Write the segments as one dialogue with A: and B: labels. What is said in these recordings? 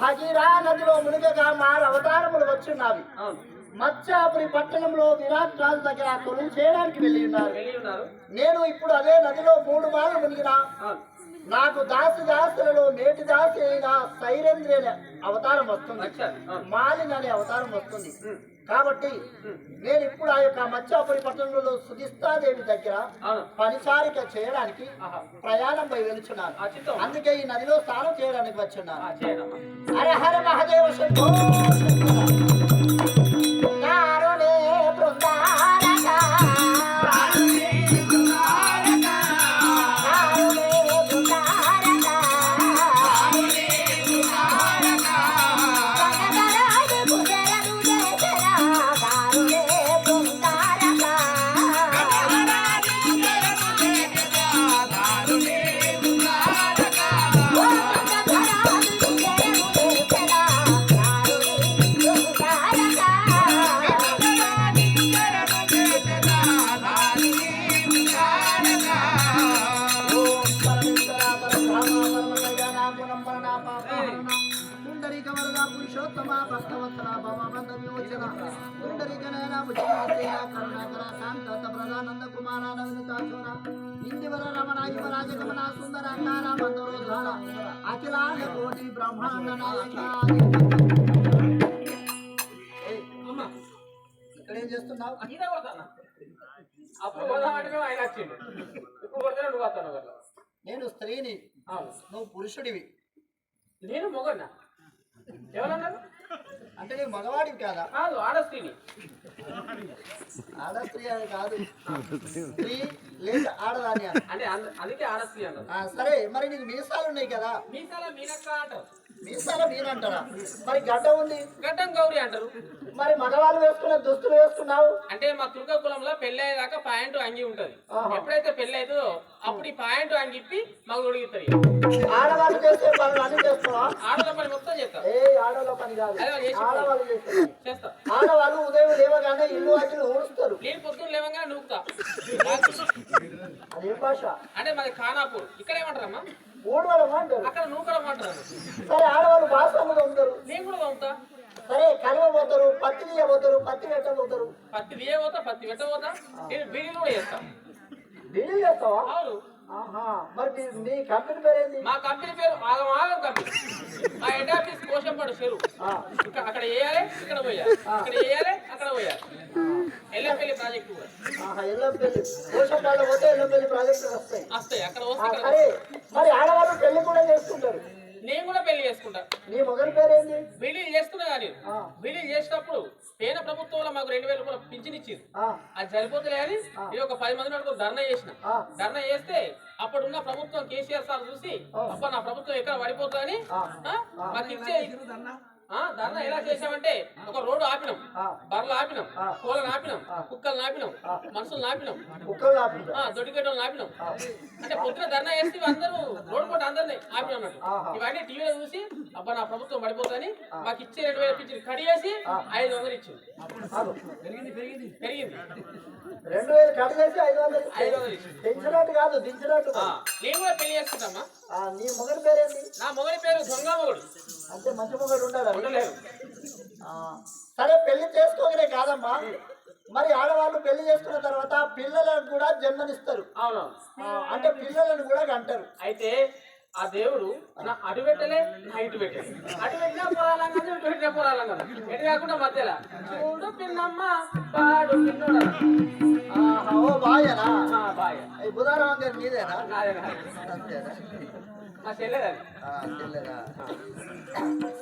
A: భగీరా నదిలో మునిగగా మారు అవతారములు వచ్చిన్నావి.
B: అవును.
A: మత్స్యాపురి పట్టణంలో విరాట్ రాజు దగ్గర కొలువు చేయడానికి వెళ్ళి ఉన్నారు. నేను ఇప్పుడు అదే నదిలో మూడు మార్లు మునిగినా నాకు దాసి దాసులలో మేటి దాసి అయిన సైరేంద్రి అనే అవతారం వస్తుంది. మాలిన్ అనే అవతారం వస్తుంది. కాబట్టి నేను ఇప్పుడు ఆ యొక్క మత్స్యాపురి పట్టణంలో సుధిస్తాదేవి దగ్గర
B: అవును.
A: పనిచారిక చేయడానికి వెళుచున్నాను
B: ఆ చిత్తం.
A: అందుకే ఈ నదిలో స్నానం చేయడానికి వచ్చున్నాను.
B: ఆ చేయనమ్మా.
A: హర హర మహదేవ శంభో. పురుషోత్తమ భక్తవత్సల భవబంధ విమోచన పుండరీక నయన భుజగేయ కరుణాకర శాంత ప్రధానంద కుమార నవనితాచోర ఇందివర రమణ యువరాజ గమన సుందర అంగార మందరోధార అఖిలాండ కోటి బ్రహ్మాండ ఇక్కడ ఏం చేస్తున్నావు?
B: ఇదే కొడతానా అప్పుడు మేము ఆయన వచ్చిండు. ఇప్పుడు కొడితే నువ్వు కదా?
A: నేను స్త్రీని నువ్వు పురుషుడివి.
B: నేను మొగన్నా? ఎవరన్నారు
A: అంటే నీవు మగవాడివి కాదా?
B: కాదు ఆడస్త్రీని.
A: ఆడ స్త్రీ అని కాదు. స్త్రీ లేదా ఆడదాని
B: అంటే అంద- అందుకే ఆడస్త్రీ అంటారు
A: ఆ, సరే మరి నీకు మీసాలు ఉన్నాయి కదా?
B: మీసాల మీనక్క అంటారు.
A: మీసాల మీరంటారా మరి గడ్డ ఉంది?
B: గడ్డం గౌరి అంటారు.
A: మరి మగవాళ్ళు వేసుకున్న దుస్తులు వేసుకున్నావు?
B: అంటే మా తుర్క కులంలో పెళ్ళి అయ్యేదాకా పాయింట్ అంగి ఉంటది. ఎప్పుడైతే పెళ్ళి అవుతుందో అప్పుడు ఈ పాయింట్ అంగి ఇప్పి మగ ఉడిగిస్తారు
A: ఆడవాళ్ళు చేసే పనులు అన్ని చేస్తావా?
B: ఆడల పని మొత్తం చేస్తారు
A: ఏ ఆడవాళ్ళ పని కాదు. ఆడవాళ్ళు చేసే పని.
B: చేస్తా.
A: ఆడవాళ్ళు ఉదయం లేవగానే ఇల్లు వాకిలు ఊడుస్తారు.
B: నేను పొద్దున్న లేవగానే నూకుతా.
A: అదేం భాష?
B: అంటే మాది ఖానాపూర్. ఇక్కడ ఏమంటారమ్మా?
A: ఊడవడం అంటారు?
B: అక్కడ నూకడం అంటారు
A: సరే ఆడవాళ్ళు బాసములు ఉంటారు
B: నేను కూడా పంపుతా
A: సరే కలువ పోతారు పత్తి తీయ పోతారు పత్తి పెట్టబోతారు
B: పత్తి తీయ పోతా పత్తి పెట్ట పోతా. నేను బీడీలు కూడా చేస్తా.
A: బిల్లు చేస్తావా? ఆహా మరి మీ కంపెనీ పేరు ఏంది
B: మా కంపెనీ పేరు ఆగం ఆగం కంపెనీ. మా హెడ్ ఆఫీస్ కోశంపాడు ఇక్కడ అక్కడ వేయాలి ఇక్కడ పోయాలి. ఇక్కడ వేయాలి అక్కడ పోయాలి. ఎల్లపల్లి ప్రాజెక్టు
A: ఎల్లంపల్లి. పోషకాలు పోతే ఎల్లంపల్లి ప్రాజెక్టులు వస్తాయి.
B: వస్తాయి అక్కడ
A: ఆ,
B: వస్తే ఇక్కడ
A: సరే. మరి ఆడవాళ్ళు పెళ్ళి కూడా చేసుకుంటారు.
B: నేను కూడా పెళ్ళి చేసుకుంటా.
A: నీ మొగలి పేరు ఏంది
B: బిల్డింగ్ చేస్తున్నా కానీ
A: ఆ,
B: బిల్డింగ్ చేసినప్పుడు కేంద్ర ప్రభుత్వంలో మాకు రెండు వేల రూపాయలు పింఛన్ ఇచ్చింది
A: ఆ,
B: అది సరిపోతుంది అని నేను ఒక పది మంది వరకు ధర్నా చేసిన. ధర్నా చేస్తే అప్పుడున్న ప్రభుత్వం కేసీఆర్ సార్ చూసి అబ్బా నా ప్రభుత్వం ఎక్కడ పడిపోతుందని మాకు ఇచ్చే ధర్నా ఎలా చేసామంటే ఒక రోడ్డు ఆపినాం. బర్రెలు ఆపినాం. కోళ్ళను ఆపినాం. కుక్కలు ఆపినాం. మనుషులు ఆపినాం.
A: కుక్కలు ఆపుతా
B: ఆ, దొడ్డిగడ్డలు ఆపినాం. అంటే పొద్దున ధర్నా చేస్తే అందరూ రోడ్డు పూట అందరినీ ఆపినాం అన్నట్టు. ఇవన్నీ టీవీలో చూసి అబ్బా నా ప్రభుత్వం పడిపోతుందని మాకు ఇచ్చే రెండు వేల పింఛన్ కడిగేసి ఐదు వందలు ఇచ్చింది. పెరిగింది
A: రెండు వేలు కట్ చేసి ఐదు వందలు ఇస్తే
B: ఐదు వందలు ఇచ్చింది.
A: దించినట్టు కాదు. దించినట్టు
B: నేను కూడా పెళ్ళి చేసుకుంటామా?
A: నీ మొగలి పేరు ఏంది
B: నా మొగలి పేరు దొంగ మొగుడు.
A: అంటే మంచి మొగడు ఉండాలి?
B: ఉండలేరు
A: ఆ, సరే పెళ్ళి చేసుకోగలే కాదమ్మా. మరి ఆడవాళ్ళు పెళ్ళి చేసుకున్న తర్వాత పిల్లలకు కూడా జన్మనిస్తారు.
B: అవును
A: అంటే పిల్లలను కూడా కంటారు.
B: అయితే ఆ దేవుడు నా అటు పెట్టలే నా ఇటు పెట్టలే. అటు పెట్టినా పొరాలం కదా ఇటు పెట్టినా కదా. ఎటు కాకుండా మధ్యలో. చూడు పిన్నమ్మ పాడు పిన్నోడ.
A: ఆహా, ఓ బాయనా?
B: బాయ్.
A: ఈ బుధారం గారు మీదేనా?
B: నాదే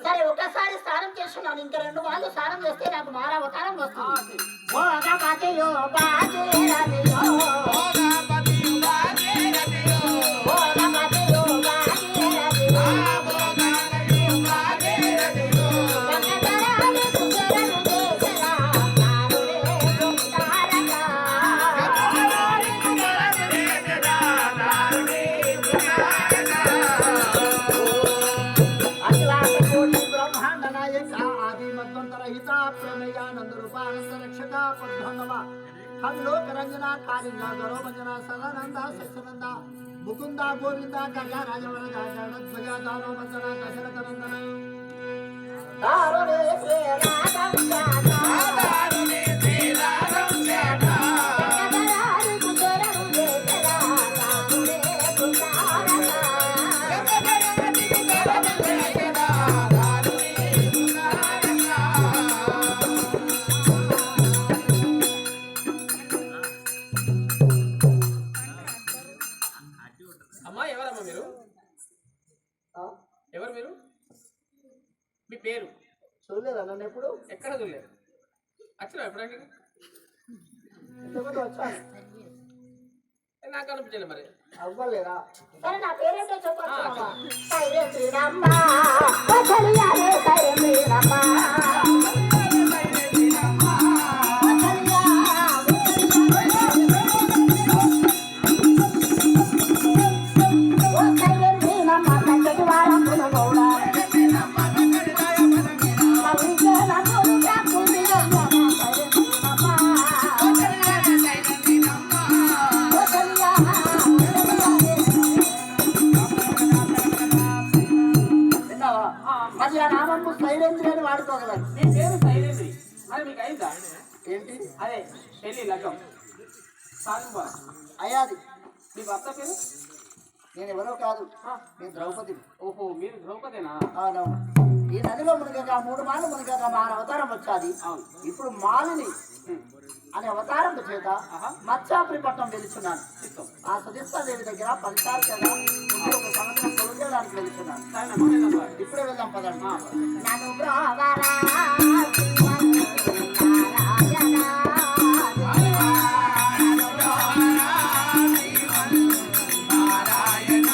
A: సరే ఒకసారి స్నానం చేస్తున్నాను. ఇంకా రెండు వాళ్ళు స్నానం చేస్తే నాకు మారావతారం వస్తుంది. భోగపతియో రక్షక పద్మనవ రంజన కాళింగ గౌరవంజన సదానంద సత్యనంద ముకుంద గోవింద గజ రాజవర గజ ధ్వజ దానో వందన దశరథ నందన. ఇంతకుముందు వచ్చాను
B: నాకు అనిపించలేదు మరి.
A: అవ్వలేదా?
C: సరే నా పేరేంటో చెప్పొచ్చు సైరే శ్రీరామ్మ సైరే శ్రీరామ్మ
A: మరి ఆ నామము సైలెంట్ అని వాడుకోగలరు
B: మీ పేరు శైలేంద్రి మరి మీకు అయిందా?
A: ఏంటి?
B: అదే పెళ్ళి లగ్గం. సాగుబా
A: అయ్యాది
B: మీ భర్త పేరు?
A: నేను ఎవరో కాదు. నేను ద్రౌపది.
B: ఓహో మీరు ద్రౌపదేనా?
A: అవునవును. ఈ నదిలో మునిగక మూడు మాలు మునిగక మాన అవతారం వచ్చాది.
B: అవును.
A: ఇప్పుడు మాలిని. అనే అవతారం చేత. మత్స్యాపురి పట్టణం వెలుచున్నాను. ఆ సుధిస్తా దేవి దగ్గర ఫలితాలు కదా ఒక సంవత్సరం
B: సరేనమ్మా వెళ్ళమ్మా.
A: ఇప్పుడే వెళ్దాం పదండి
C: నన్ను బ్రోవరా శ్రీమన్నారాయణ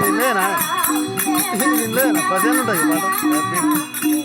D: నిన్నేనా? నిన్నేనా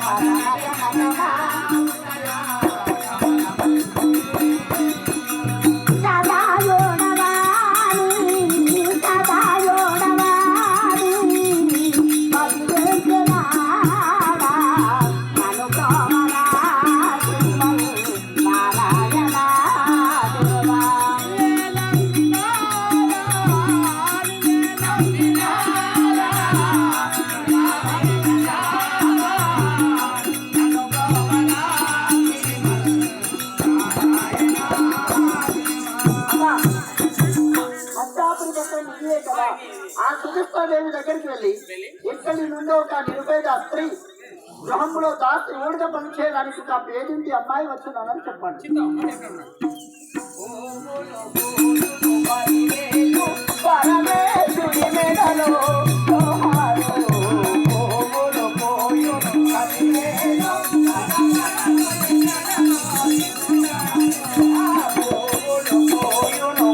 D: పాట
A: ఆ సుధిస్తా దేవి దగ్గరికి వెళ్ళి ఇక్కడి నుండి ఒక నిరుపేద స్త్రీ గృహంలో దాస్తి ఊడిగా పనిచేయడానికి ఒక పేదింటి అమ్మాయి వచ్చిందని చెప్పండి? పరమేశ్వరి మెడలో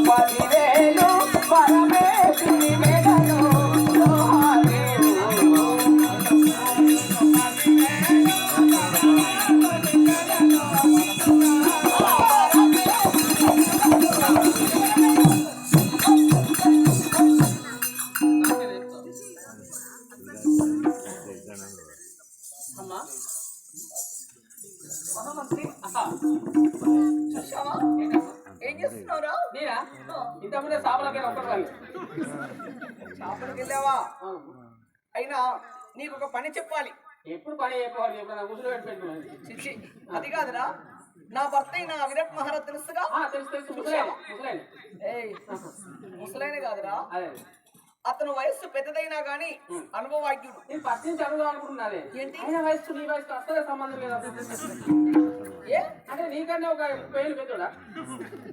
A: పదివేలు పరమేశ్వరి మహామంత్రి?
B: ఏంటమ్మా?
A: ఏం చేస్తున్నారా
B: నేనా ఇంతకుముందే సాపలకి ఒక్కటి వాళ్ళు
E: షాపులకు వెళ్ళావా అయినా నీకు ఒక పని చెప్పాలి.
B: ఎప్పుడు పని అయిపోవాలి ఎప్పుడు ముసులు
E: చిచ్చి అది కాదురా. నా భర్త అయిన విరాట్ మహారాజ్ తెలుసుగా?
B: తెలుసు తెలుసు. ముసలేను
E: కాదురా. అతను వయస్సు పెద్దదైనా గాని అనుభవాగ్యుడు
B: నేను ఫస్ట్ నుంచి అడుగుదాం అనుకుంటున్నానే
E: ఏంటి?
B: ఆయన వయసు నీ వయసు అసలే సంబంధం లేదు
E: ఏ?
B: అంటే నీకన్నా ఒక ముప్పై ఏళ్ళు పెద్దోడా?